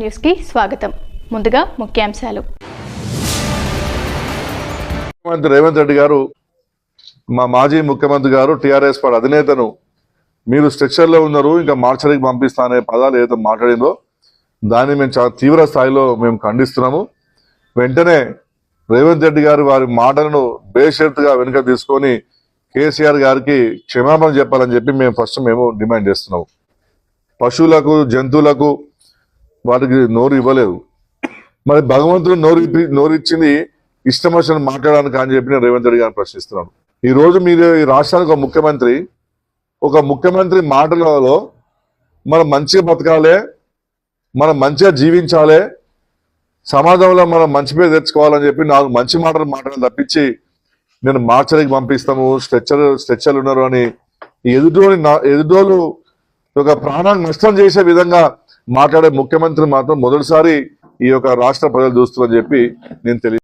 News స్వాగతం. ముందుగా ముఖ్యాంశాలు. ముఖ్యమంత్రి రేవంత్ రెడ్డి గారు మా మాజీ ముఖ్యమంత్రి గారు టీఆర్ఎస్ పార్టీ అధినేతను మీరు స్ట్రక్చర్లో ఉన్నారు ఇంకా మార్చరికి పంపిస్తా అనే పదాలు ఏదైతే మాట్లాడిందో దాన్ని మేము చాలా తీవ్ర స్థాయిలో మేము ఖండిస్తున్నాము. వెంటనే రేవంత్ రెడ్డి గారు వారి మాటలను బేషరత్గా వెనుక తీసుకొని కేసీఆర్ గారికి క్షమాపణ చెప్పాలని చెప్పి మేము ఫస్ట్ మేము డిమాండ్ చేస్తున్నాము. పశువులకు జంతువులకు వాటికి నోరు ఇవ్వలేదు. మరి భగవంతుడు నోరు ఇప్పి- నోరు ఇచ్చింది ఇష్టం వచ్చిన మాట్లాడడానికి అని చెప్పి నేను రేవంత్ రెడ్డి గారిని ప్రశ్నిస్తున్నాను. ఈ రోజు మీరు ఈ రాష్ట్రానికి ఒక ముఖ్యమంత్రి ఒక ముఖ్యమంత్రి మాటలలో మనం మంచిగా బతకాలి మనం మంచిగా జీవించాలి సమాజంలో మనం మంచి పేరు తెచ్చుకోవాలని చెప్పి నాకు మంచి మాటలు మాట్లాడడం తప్పించి నేను మార్చరికి పంపిస్తాము స్ట్రెచ్చర్ స్ట్రెచ్చర్లు ఉన్నారు అని ఈ ఎదుటోని నా- ఎదుటోళ్ళు ఒక ప్రాణాన్ని నష్టం చేసే విధంగా మాట్లాడే ముఖ్యమంత్రి మాత్రం మొదటిసారి ఈ యొక్క రాష్ట్ర ప్రజలు చూస్తున్నారని చెప్పి నేను తెలియ